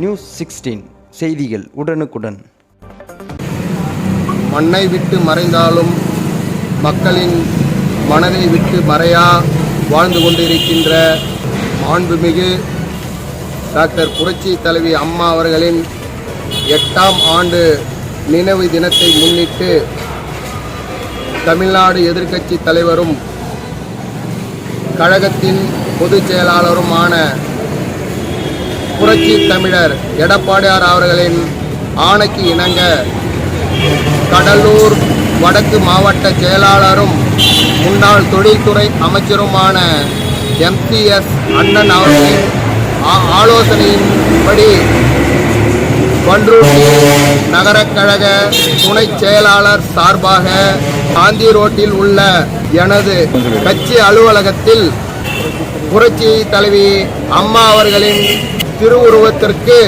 News sixteen செய்திகள் உடனுக்குடன். மண்ணை விட்டு மறைந்தாலும் மக்களின் மனதை விட்டு மறையா வாழ்ந்து கொண்டிருக்கின்ற மாண்புமிகு டாக்டர் புரட்சி தலைவி அம்மா அவர்களின் எட்டாம் ஆண்டு நினைவு தினத்தை முன்னிட்டு தமிழ்நாடு எதிர்க்கட்சி தலைவரும் கழகத்தின் பொதுச் செயலாளருமான புரட்சி தமிழர் எடப்பாடியார் அவர்களின் ஆணைக்கு இணங்க கடலூர் வடக்கு மாவட்ட செயலாளரும் முன்னாள் தொழில்துறை அமைச்சருமான எம்சிஎஸ் அண்ணன் அவர்களின் ஆ- ஆலோசனையின்படி பன்ருட்டி நகரக்கழக துணை செயலாளர் சார்பாக காந்தி ரோட்டில் உள்ள எனது கட்சி அலுவலகத்தில் புரட்சி தலைவி அம்மா அவர்களின் திருவுருவத்திற்கு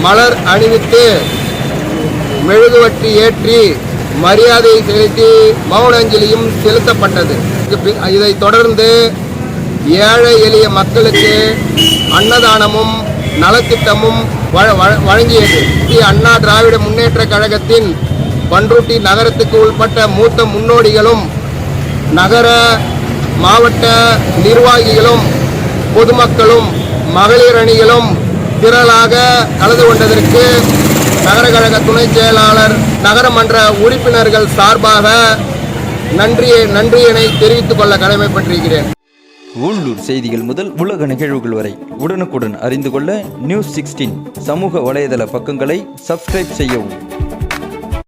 மலர் அணிவித்து மெழுகுவட்டி ஏற்றி மரியாதை செலுத்தி மௌன அஞ்சலியும் செலுத்தப்பட்டது இதைத் தொடர்ந்து ஏழை எளிய மக்களுக்கு அன்னதானமும் நலத்திட்டமும் வழ- வழ- வழங்கியது. அண்ணா திராவிட முன்னேற்ற கழகத்தின் பன்ருட்டி நகரத்துக்கு உட்பட்ட மூத்த முன்னோடிகளும் நகர மாவட்ட நிர்வாகிகளும் பொதுமக்களும் மகளிர் அணிகளும் திரளாக கலந்து கொண்டதற்கு நகர கழக துணை செயலாளர் நகரமன்ற உறுப்பினர்கள் சார்பாக நன்றியை நன்றியினை தெரிவித்துக் கொள்ள கடமைப்பட்டிருக்கிறேன். உள்ளூர் செய்திகள் முதல் உலக நிகழ்வுகள் வரை உடனுக்குடன் அறிந்து கொள்ள நியூஸ் சிக்ஸ்டீன் சமூக வலைதள பக்கங்களை சப்ஸ்கிரைப் செய்யவும்.